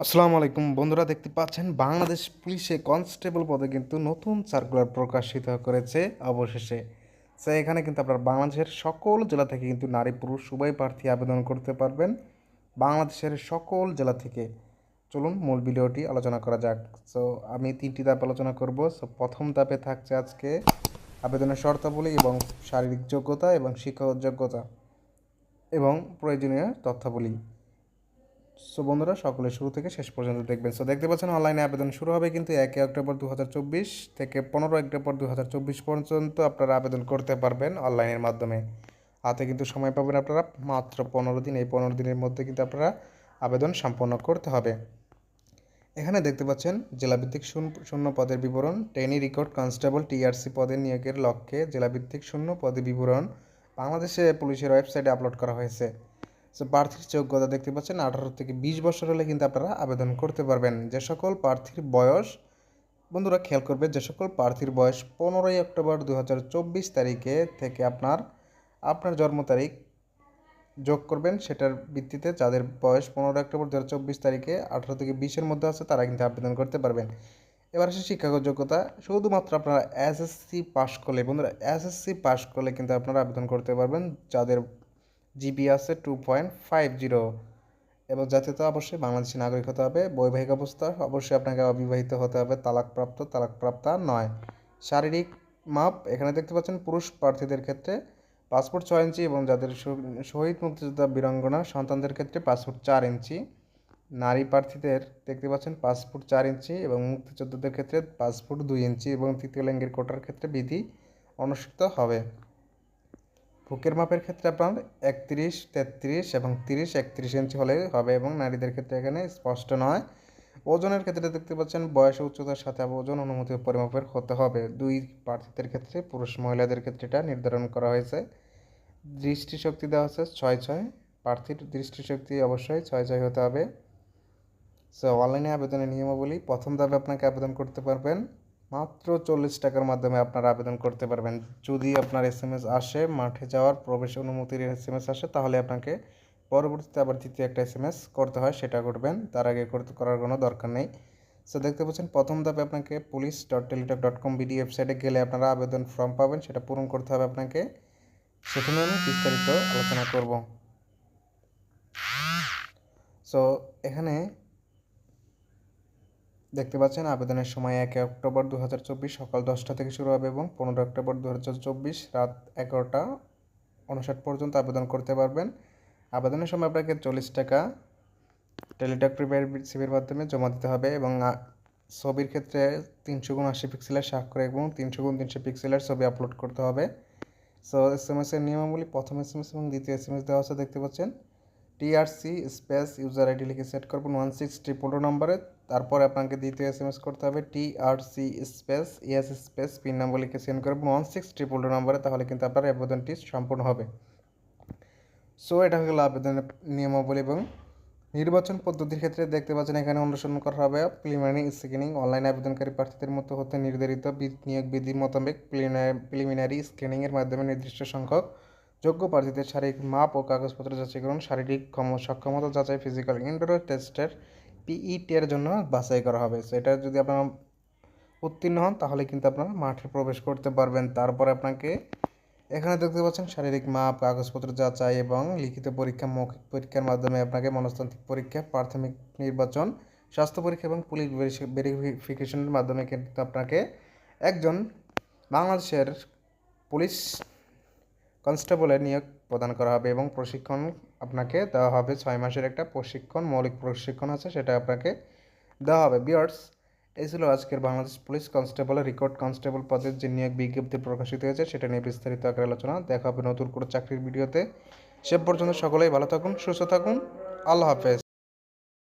আসসালামু আলাইকুম। বন্ধুরা, দেখতে পাচ্ছেন, বাংলাদেশ পুলিশে কনস্টেবল পদে কিন্তু নতুন সার্কুলার প্রকাশিত করেছে অবশেষে। সো এখানে কিন্তু আপনার বাংলাদেশের সকল জেলা থেকে কিন্তু নারী পুরুষ উভয় প্রার্থী আবেদন করতে পারবেন। বাংলাদেশের সকল জেলা থেকে। চলুন, মূল ভিডিওটি আলোচনা করা যাক। সো আমি তিনটি ধাপ আলোচনা করব। সো প্রথম ধাপে থাকছে আজকে আবেদনের শর্তাবলী এবং শারীরিক যোগ্যতা এবং শিক্ষাগত যোগ্যতা এবং প্রয়োজনীয় তথ্যাবলী। সো বন্ধুরা সকলে শুরু থেকে শেষ পর্যন্ত দেখবেন। সো দেখতে পাচ্ছেন অনলাইনে আবেদন শুরু হবে কিন্তু একে অক্টোবর দু হাজার চব্বিশ থেকে পনেরো অক্টোবর দু হাজার চব্বিশ পর্যন্ত আপনারা আবেদন করতে পারবেন অনলাইনের মাধ্যমে। হাতে কিন্তু সময় পাবেন আপনারা, মাত্র পনেরো দিন। এই পনেরো দিনের মধ্যে কিন্তু আপনারা আবেদন সম্পন্ন করতে হবে। এখানে দেখতে পাচ্ছেন, জেলাভিত্তিক শূন্য- শূন্য পদের বিবরণ টেনি রেকর্ড কনস্টেবল টিআরসি পদে নিয়োগের লক্ষ্যে জেলাভিত্তিক শূন্য পদে বিবরণ বাংলাদেশে পুলিশের ওয়েবসাইটে আপলোড করা হয়েছে। সো প্রার্থীর যোগ্যতা দেখতে পাচ্ছেন, আঠারো থেকে বিশ বছর হলে কিন্তু আপনারা আবেদন করতে পারবেন। যে সকল প্রার্থীর বয়স, বন্ধুরা খেয়াল করবে, যে সকল প্রার্থীর বয়স পনেরোই অক্টোবর দু হাজার চব্বিশ তারিখে থেকে আপনার আপনার জন্ম তারিখ যোগ করবেন। সেটার ভিত্তিতে যাদের বয়স পনেরো অক্টোবর দু হাজার চব্বিশ তারিখে আঠারো থেকে বিশের মধ্যে আছে, তারা কিন্তু আবেদন করতে পারবেন। এবার আসে শিক্ষাগত যোগ্যতা, শুধুমাত্র আপনারা এসএসসি পাস করলে, বন্ধুরা এসএসসি পাস করলে কিন্তু আপনারা আবেদন করতে পারবেন। যাদের জিবি আছে টু পয়েন্ট ফাইভ জিরো এবং জাতীয়তা অবশ্যই বাংলাদেশি নাগরিক হতে হবে। বৈবাহিক অবস্থা অবশ্যই আপনাকে অবিবাহিত হতে হবে। তালাকপ্রাপ্ত, তালাকপ্রাপ্তা নয়। শারীরিক মাপ, এখানে দেখতে পাচ্ছেন পুরুষ প্রার্থীদের ক্ষেত্রে পাসপোর্ট ছয় ইঞ্চি এবং যাদের শহীদ মুক্তিযোদ্ধা বীরাঙ্গনা, সন্তানদের ক্ষেত্রে পাসপোর্ট চার ইঞ্চি। নারী প্রার্থীদের দেখতে পাচ্ছেন পাসপোর্ট চার ইঞ্চি এবং মুক্তিযোদ্ধাদের ক্ষেত্রে পাসপোর্ট দুই ইঞ্চি এবং তৃতীয় লিঙ্গের কোটার ক্ষেত্রে বিধি অনুষ্ঠিত হবে। বুকের মাপের ক্ষেত্রে আপনার একত্রিশ, তেত্রিশ এবং তিরিশ, একত্রিশ ইঞ্চি হলে হবে এবং নারীদের ক্ষেত্রে এখানে স্পষ্ট নয়। ওজনের ক্ষেত্রে দেখতে পাচ্ছেন বয়স উচ্চতার সাথে ওজন অনুমতি পরিমাপের হতে হবে। দুই প্রার্থীদের ক্ষেত্রে পুরুষ মহিলাদের ক্ষেত্রে এটা নির্ধারণ করা হয়েছে। দৃষ্টিশক্তি দেওয়া হচ্ছে ছয় ছয়। প্রার্থীর দৃষ্টিশক্তি অবশ্যই ছয় ছয় হতে হবে। সো অনলাইনে আবেদনের নিয়মাবলী প্রথম ধাপে আপনাকে আবেদন করতে পারবেন। মাত্র চল্লিশ টাকার মাধ্যমে আপনারা আবেদন করতে পারবেন। যদি আপনার এস এম এস আসে, মাঠে যাওয়ার প্রবেশ অনুমতির এস এম এস আসে, তাহলে আপনাকে পরবর্তীতে আবার তৃতীয় একটা এস এস করতে হয়, সেটা করবেন তার আগে করতে, করার কোনো দরকার নেই। সো দেখতে পাচ্ছেন, প্রথম ধাপে আপনাকে police dot teletalk dot com BD ওয়েবসাইটে গেলে আপনারা আবেদন ফর্ম পাবেন, সেটা পূরণ করতে হবে আপনাকে। সেখানে আমি বিস্তারিত আলোচনা করব। সো এখানে দেখতে পাচ্ছেন, আবেদনের সময় এক অক্টোবর দু হাজার চব্বিশ সকাল দশটা থেকে শুরু হবে এবং পনেরো অক্টোবর দু হাজার চব্বিশ রাত এগারোটা উনষাট পর্যন্ত আবেদন করতে পারবেন। আবেদনের সময় আপনাকে চল্লিশ টাকা টেলিটক সিবির মাধ্যমে জমা দিতে হবে এবং ছবির ক্ষেত্রে তিনশো গুণ আশি পিক্সেলের স্বাক্ষর এবং তিনশো গুণ তিনশো পিক্সেলের ছবি আপলোড করতে হবে। সো, এস এম এসের নিয়মাবলী, প্রথম এস এম এস এবং দ্বিতীয় এস এম এস দেওয়া আছে, দেখতে পাচ্ছেন। টিআরসি স্পেস ইউজার আইডি লিখে সেট করবেন ওয়ান সিক্স ট্রিপল টু নম্বরে। তারপরে আপনাকে দ্বিতীয় এস এম এস করতে হবে TRC space, ES space, PIN number লিখে সেন্ড করবেন ওয়ান সিক্স ট্রিপল টু নম্বরে, তাহলে কিন্তু আপনার আবেদনটি সম্পূর্ণ হবে। সো, এটা হয়ে গেল আবেদনের নিয়মাবলী এবং নির্বাচন পদ্ধতির ক্ষেত্রে দেখতে পাচ্ছেন এখানে অনুসরণ করা হবে প্রিলিমিনারি স্ক্রিনিং। অনলাইন আবেদনকারী প্রার্থীদের মতো হতে নির্ধারিত নিয়োগ বিধি মোতাবেক প্রিলিমিনারি স্ক্রিনিংয়ের মাধ্যমে নির্দিষ্ট সংখ্যক যোগ্য প্রার্থীদের শারীরিক মাপ ও কাগজপত্র যাচাইকরণ শারীরিক ক্ষম- সক্ষমতা যাচাই ফিজিক্যাল ইনডোর টেস্টের পিইটি এর জন্য বাছাই করা হবে। সো এটা যদি আপনারা উত্তীর্ণ হন, তাহলে কিন্তু আপনারা মাঠে প্রবেশ করতে পারবেন। তারপরে আপনাকে এখানে দেখতে পাচ্ছেন শারীরিক মাপ, কাগজপত্র যাচাই এবং লিখিত পরীক্ষা, মৌখিক পরীক্ষার মাধ্যমে আপনাকে মনস্তান্ত্রিক পরীক্ষা, প্রাথমিক নির্বাচন, স্বাস্থ্য পরীক্ষা এবং পুলিশ ভেরিফিকেশনের মাধ্যমে কিন্তু আপনাকে একজন বাংলাদেশের পুলিশ কনস্টেবলের নিয়োগ প্রদান করা হবে এবং প্রশিক্ষণ আপনাকে দেওয়া হবে ছয় মাসের একটা প্রশিক্ষণ, মৌলিক প্রশিক্ষণ আছে, সেটা আপনাকে দেওয়া হবে। বিয়ার্স এই ছিল আজকের Bangladesh police constable record. Constable পদের যে নিয়োগ বিজ্ঞপ্তি প্রকাশিত হয়েছে, সেটা নিয়ে বিস্তারিত আকারে আলোচনা। দেখা হবে নতুন করে চাকরির ভিডিওতে। সে পর্যন্ত সকলেই ভালো থাকুন, সুস্থ থাকুন। আল্লাহ হাফেজ।